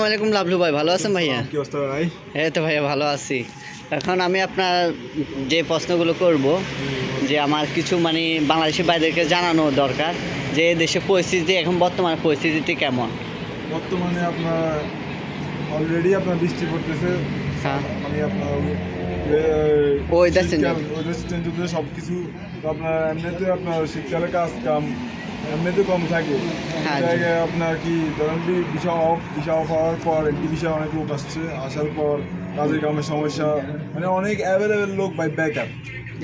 আসসালামাইকুম লাভলু ভাই ভালো আছেন ভাইয়া? কি অবস্থা ভাই? এই তো ভাইয়া ভালো আছি। এখন আমি আপনার যে প্রশ্নগুলো করব যে আমার কিছু মানে বাংলাদেশের বাইরেকে জানানো দরকার যে দেশের পরিস্থিতি এখন বর্তমান পরিস্থিতিটি কেমন? বর্তমানে আপনার অলরেডি আপনার বৃষ্টি পড়তেছে। হ্যাঁ। মানে আপনার Weather change ওয়েদার চেঞ্জ সব কিছু আপনার এমনিতে আপনার শীতকালে কাজ কাম এমনিতে কম থাকে। হ্যাঁ, জি। জায়গায় আপনার কি ধরেন কি বিষয় অফ বিষয় অফ হওয়ার পর একটি বিষয় অনেক লোক আসছে। আসার পর কাজের কামের সমস্যা। মানে অনেক অ্যাভেলেবেল লোক বাই ব্যাকআপ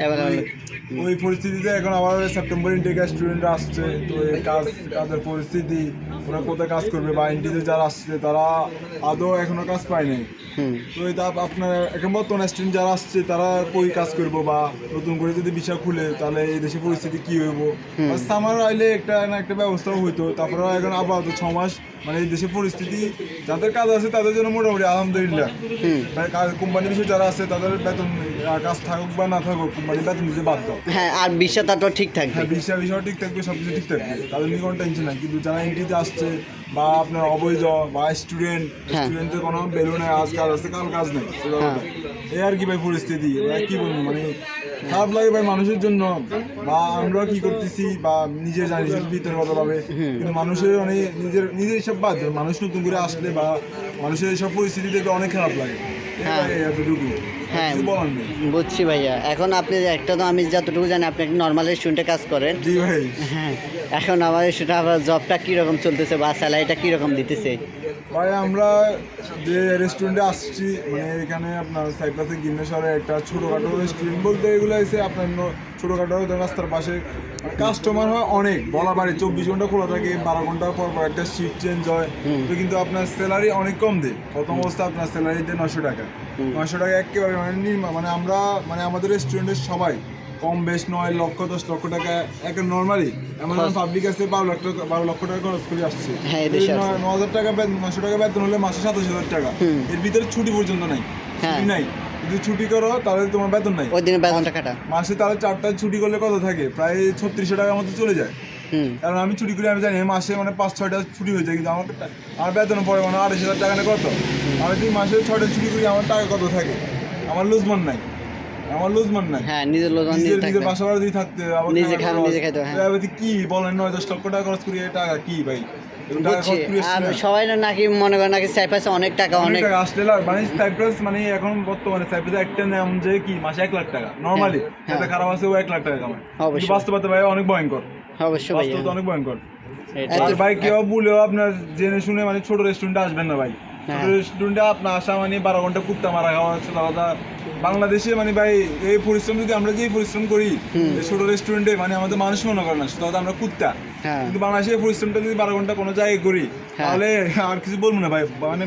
এবার ওই- ওই পরিস্থিতিতে এখন আবার সেপ্টেম্বর ইন্টেক স্টুডেন্টরা আসছে। তো এই কাজ কাজের পরিস্থিতি ওরা কোথায় কাজ করবে বা ইন্টিতে যারা আসছে তারা আদৌ এখনও কাজ পায় নাই। তো আপনার এখন বর্তমান স্টুডেন্ট যারা আসছে তারা কই কাজ করব বা নতুন করে যদি বিষয় খুলে তাহলে এই দেশের পরিস্থিতি কি হইব? সামার আইলে একটা না একটা হইতো। তারপরে এখন আপাতত ছ মাস মানে এই দেশের পরিস্থিতি যাদের কাজ আছে তাদের জন্য মোটামুটি আলহামদুলিল্লাহ। হুম। মানে বিষয়ে যারা আছে তাদের বেতন কাজ থাকুক বা না থাকুক কোম্পানি বেতন দিতে বাধ্য। হ্যাঁ আর বিষয়টা তো ঠিক থাকবে। হ্যাঁ বিষয় বিষয় ঠিক থাকবে সব কিছু ঠিক থাকবে। তাদের নিয়ে কোনো টেনশন নাই। কিন্তু যারা এন্ট্রিতে আসছে বা আপনার অবৈধ বা স্টুডেন্ট হ্যাঁ। স্টুডেন্টের কোনো বেলু নেই। আজ কাজ আছে কাল কাজ নেই। হ্যাঁ। এই আর কি ভাই পরিস্থিতি? এবার কি বলব? মানে খারাপ লাগে ভাই মানুষের জন্য। বা আমরা কি করতেছি বা নিজে জানি ভিতরে কিন্তু মানুষের মানে নিজের নিজের সব বাদ। মানুষ নতুন করে আসলে বা মানুষের এইসব পরিস্থিতি দেখে অনেক খারাপ লাগে। হ্যাঁ। হ্যাঁ। বুঝছি ভাইয়া। এখন আপনি একটা তো আমি যতটুকু জানি আপনি একটা নর্মাল রেস্টুরেন্টে কাজ করেন। জি ভাই। হ্যাঁ। এখন আমার সেটা আবার জবটা কীরকম চলতেছে বা স্যালারিটা কীরকম দিতেছে? ভাই আমরা যে রেস্টুরেন্টে আসছি মানে এখানে আপনার সাইপ্রাসে গিন্নেশ্বরে একটা ছোটোখাটো রেস্টুরেন্ট বলতে এগুলো এসে আপনার ছোটোখাটো রাস্তার পাশে। কাস্টমার হয় অনেক বলা বাড়ি চব্বিশ ঘণ্টা খোলা থাকে বারো ঘণ্টা পর পর একটা শিফট চেঞ্জ হয়। তো কিন্তু আপনার স্যালারি অনেক কম দেয়। প্রথম অবস্থা আপনার স্যালারি দেয় নশো টাকা। নশো টাকা একেবারে মানে নির্মা মানে আমরা মানে আমাদের রেস্টুরেন্টের সবাই কম বেশ নয় লক্ষ দশ লক্ষ টাকা এক নর্মালি এমন। পাবলিক আছে বারো লক্ষ টাকা বারো লক্ষ টাকা খরচ করে আসছে। হ্যাঁ। ন- হাজার টাকা বেতন নশো টাকা বেতন হলে মাসে সাতাশ হাজার টাকা। এর ভিতরে ছুটি পর্যন্ত নাই হ্যাঁ। নাই। যদি ছুটি করো তাহলে তোমার বেতন নাই। ওই দিনে বেতনটা কাটা। মাসে তাহলে চারটা ছুটি করলে কত থাকে? প্রায় ছত্রিশশো টাকার মতো চলে যায়। কারণ আমি ছুটি করি আমি জানি মাসে মানে পাঁচ ছয়টা ছুটি হয়ে যায় কিন্তু আমার আমার বেতন পড়ে মানে আড়াইশ হাজার টাকা কত? আমি যদি মাসে ছয়টা ছুটি করি আমার টাকা কত থাকে? আমার লুজমান নাই। আমার লুজমান নাই। হ্যাঁ নিজের নিজে বাসা ভাড়া দিয়ে থাকতে নিজে নিজে খাইতে হ্যাঁ। কি? বলেন নয় দশ লক্ষ টাকা খরচ করি টাকা কি ভাই? আর সবাই নাকি মনে করেন নাকি অনেক টাকা অনেক টাকা আসলে মানে সাইপ্রাস মানে এখন বর্তমানে সাইপ্রাসে একটা নাম যে কি মাসে এক লাখ টাকা। নর্মালি হ্যাঁ। খারাপ আছে ও এক লাখ টাকা কামায়। অবশ্যই। বাস্তবতা ভাই অনেক ভয়ঙ্কর। অবশ্যই বাস্তবতা অনেক ভয়ঙ্কর। ভাই কেউ বলেও আপনার জেনে শুনে মানে ছোট রেস্টুরেন্টে আসবেন না ভাই। ছোট হ্যাঁ। রেস্টুরেন্টে আপনার আসা মানে বারো ঘণ্টা কুত্তা মারা খাওয়া আলাদা বাংলাদেশে মানে ভাই এই পরিশ্রম যদি আমরা যে পরিশ্রম করি ছোট রেস্টুরেন্টে মানে আমাদের মানুষ মনে করে না শুধু আমরা কুত্তা। হ্যাঁ। কিন্তু বাংলাদেশে এই পরিশ্রমটা যদি বারো ঘণ্টা কোনো জায়গায় করি হ্যাঁ। তাহলে আর কিছু বলব না ভাই মানে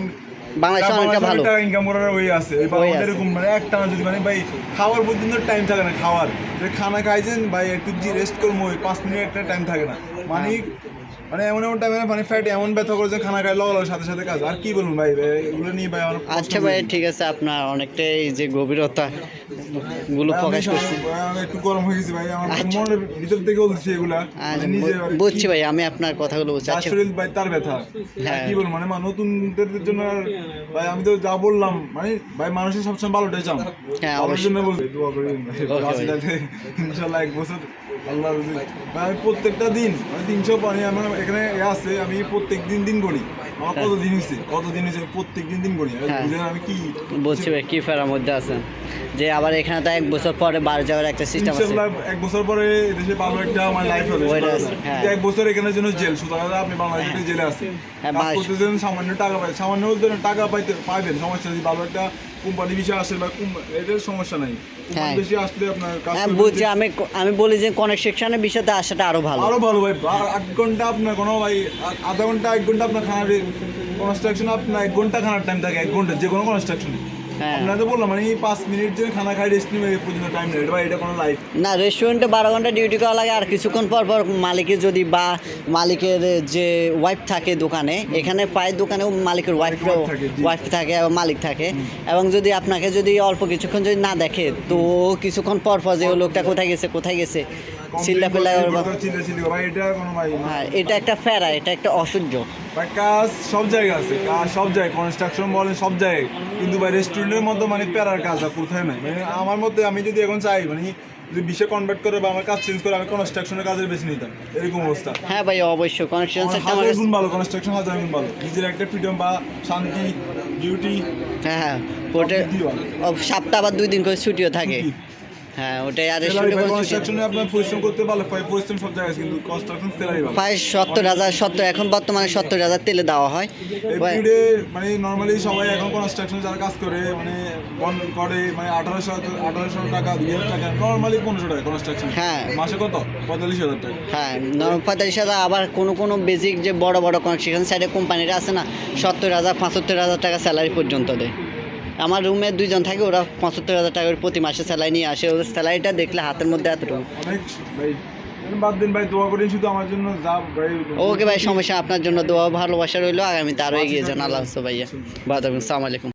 বাংলাদেশে অনেকটা ভালো। টাকা ইনকাম করার ওই আছে এবার। এরকম মানে একটা যদি মানে ভাই খাওয়ার পর্যন্ত টাইম থাকে না খাওয়ার। খানা খাইছেন ভাই একটু রেস্ট করব পাঁচ মিনিট একটা টাইম থাকে না। মানে মানে এমন এমন টাইমে মানে ফ্যাট এমন ব্যথা করে যে খানা সাথে সাথে কাজ। আর কি বলুন ভাই? এগুলো নিয়ে ভাই আচ্ছা ভাই ঠিক আছে আপনার অনেকটাই যে গভীরতা গুলো প্রকাশ করছি। একটু গরম হয়ে গেছি ভাই আমার আচ্ছা। মনের ভিতর থেকে বলছি এগুলা। আচ্ছা, মানে নিজে বু- আর কি- বুঝছি ভাই আমি আপনার কথাগুলো বুঝছি যার আচ্ছা। শরীর ভাই তার ব্যথা। হ্যাঁ। কি বলব মানে নতুনদের জন্য আর ভাই আমি তো যা বললাম মানে ভাই মানুষের সবসময় ভালোটাই চান হ্যাঁ, অবশ্যই। জন্য বলছি দোয়া করি। ইনশাল্লাহ এক বছর আল্লাহ ভাই আমি প্রত্যেকটা দিন মানে তিনশো পানি আমার এখানে আছে আমি প্রত্যেক দিন দিন গড়ি। আমার কত দিন হয়েছে কত দিন হয়েছে প্রত্যেক দিন দিন গড়ি। হ্যাঁ। বুঝলেন আমি কি বলছি ভাই কি ফেরার মধ্যে আছেন? যে আবার এখানে তো এক বছর পরে বার যাওয়ার একটা সিস্টেম আছে। এক বছর পরে দেশে ভালো একটা আমার লাইফ হবে হ্যাঁ। এক বছর এখানে জন্য জেল সুতরাং আপনি বাংলাদেশে জেলে আছেন হ্যাঁ, কাজ করতেছেন সামান্য টাকা পাই সামান্য বলতে টাকা পাইতে পাইবেন সমস্যা নেই ভালো একটা কোম্পানি বিষয় আসে বা এটার সমস্যা নাই। হ্যাঁ। বেশি আসলে আপনার কাজ হ্যাঁ বুঝছি আমি আমি বলি যে কনেকশনের বিষয়তে আসাটা আরও ভালো। আরও ভালো ভাই আট ঘণ্টা আপনার কোনো ভাই আধা ঘণ্টা এক ঘণ্টা আপনার খানার কনস্ট্রাকশন আপনার এক ঘণ্টা খানার টাইম থাকে এক ঘণ্টা যে কোনো কনস্ট্রাকশনে হ্যাঁ। আপনার বললাম মানে পাঁচ মিনিট যে খানা খাই রেস্ট নিবে এই পর্যন্ত টাইম নেই। ভাই এটা কোনো লাইফ না রেস্টুরেন্টে বারো ঘণ্টা ডিউটি করা লাগে আর কিছুক্ষণ পর পর মালিকের যদি বা মালিকের যে ওয়াইফ থাকে দোকানে এখানে প্রায় দোকানেও মালিকের ওয়াইফ। ওয়াইফ থাকে এবং মালিক থাকে। এবং যদি আপনাকে যদি অল্প কিছুক্ষণ যদি না দেখে তো কিছুক্ষণ পর পর যে লোকটা কোথায় গেছে কোথায় গেছে চিল্লা পেল্লা চিল্লা চিল্লি ভাই এটা কোনো ভাই হ্যাঁ এটা একটা ফেরা এটা একটা অসহ্য। ভাই কাজ সব জায়গায় আছে কাজ সব জায়গায় কনস্ট্রাকশন বলেন সব জায়গায়। কিন্তু ভাই রেস্টুরেন্টের মতো মানে প্যারার কাজ আর কোথায় নাই। মানে আমার মতে আমি যদি এখন চাই মানে যদি বিশ্বে কনভার্ট করে বা আমার কাজ চেঞ্জ করে আমি কনস্ট্রাকশনের কাজের বেছে নিতাম। এরকম অবস্থা। হ্যাঁ ভাই অবশ্যই। কনস্ট্রাকশন হাজার গুণ ভালো কনস্ট্রাকশন হাজার গুণ ভালো। নিজের একটা ফ্রিডম বা শান্তি ডিউটি হ্যাঁ হ্যাঁ। সপ্তাহ বা দুই দিন করে ছুটিও থাকে। হ্যাঁ ওটাই আর। কনস্ট্রাকশনে আপনার পরিশ্রম করতে ভালো পাই পরিশ্রম সব জায়গায় কিন্তু কনস্ট্রাকশন সেলাই ভালো প্রায় সত্তর হাজার সত্তর এখন বর্তমানে সত্তর হাজার তেলে দেওয়া হয়। মানে নর্মালি সবাই এখন কনস্ট্রাকশন যারা কাজ করে মানে করে মানে আঠারোশো আঠারোশো টাকা দুই হাজার টাকা নর্মালি পনেরোশো টাকা কনস্ট্রাকশন হ্যাঁ। মাসে কত? পঁয়তাল্লিশ হাজার টাকা। হ্যাঁ পঁয়তাল্লিশ হাজার আবার কোনো কোনো বেসিক যে বড় বড় কনস্ট্রাকশন সাইডে কোম্পানিরা আছে না সত্তর হাজার পঁচাত্তর হাজার টাকা স্যালারি পর্যন্ত দেয়। আমার রুমে দুইজন থাকে ওরা পঁচাত্তর হাজার টাকা করে প্রতি মাসে স্যালারি নিয়ে আসে। ওদের স্যালারিটা দেখলে হাতের মধ্যে এতটুকু। ভাই বাদ দিন ভাই দোয়া করেন শুধু আমার জন্য যা ভাই ওকে ভাই সমস্যা আপনার জন্য দোয়া ভালোবাসা রইল। আগামীতে আরও এগিয়ে যান। আল্লাহ ভাইয়া। বাদ সালাম আলাইকুম।